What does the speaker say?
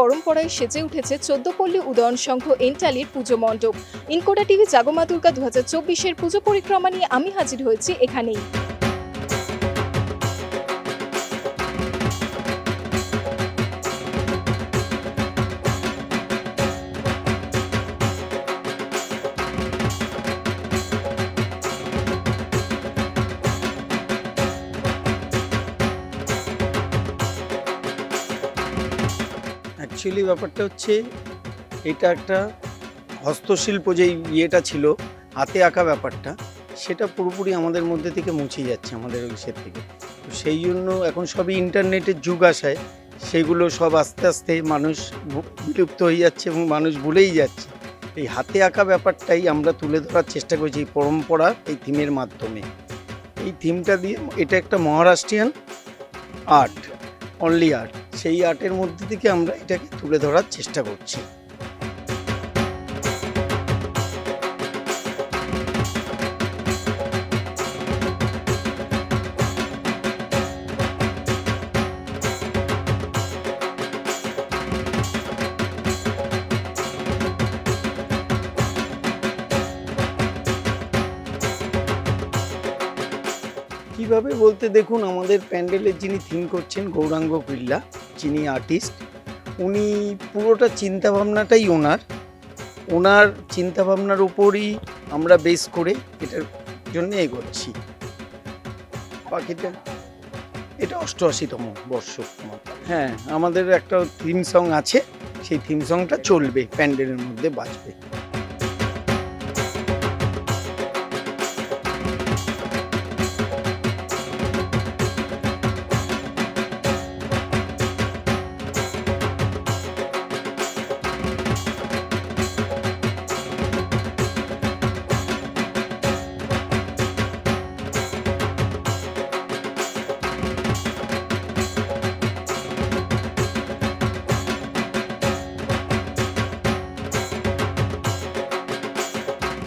পরম্পরায় সেজে উঠেছে চোদ্দপল্লী উদয়ন সংঘ এন্টালির পুজো মণ্ডপ। ইনকোটা টিভি জাগমা দুর্গা দু হাজার চব্বিশের পুজো পরিক্রমা নিয়ে আমি হাজির হয়েছি এখানেই। অ্যাকচুয়ালি ব্যাপারটা হচ্ছে, এটা একটা হস্তশিল্প যে ইয়েটা ছিল, হাতে আঁকা ব্যাপারটা, সেটা পুরোপুরি আমাদের মধ্যে থেকে মুছে যাচ্ছে আমাদের ওই সে থেকে। তো সেই জন্য এখন সবই ইন্টারনেটের যুগ আসায়, সেগুলো সব আস্তে আস্তে মানুষ বিলুপ্ত হয়ে যাচ্ছে এবং মানুষ ভুলেই যাচ্ছে। এই হাতে আঁকা ব্যাপারটাই আমরা তুলে ধরার চেষ্টা করেছি এই পরম্পরা, এই থিমের মাধ্যমে। এই থিমটা দিয়ে, এটা একটা মহারাষ্ট্রিয়ান আর্ট, অনলি আর্ট। সেই আর্টের মধ্যে থেকে আমরা এটাকে তুলে ধরার চেষ্টা করছি। কীভাবে বলতে দেখুন, আমাদের প্যান্ডেলের যিনি থিম করছেন গৌরাঙ্গ পিল্লা যিনি আর্টিস্ট উনি পুরোটা চিন্তাভাবনাটাই ওনার। ওনার চিন্তাভাবনার উপরই আমরা বেস করে এটার জন্য এগোচ্ছি। পাখিটা এটা অষ্টআশিতম বর্ষ। হ্যাঁ আমাদের একটা থিম সং আছে, সেই থিম সংটা চলবে, প্যান্ডেলের মধ্যে বাজবে।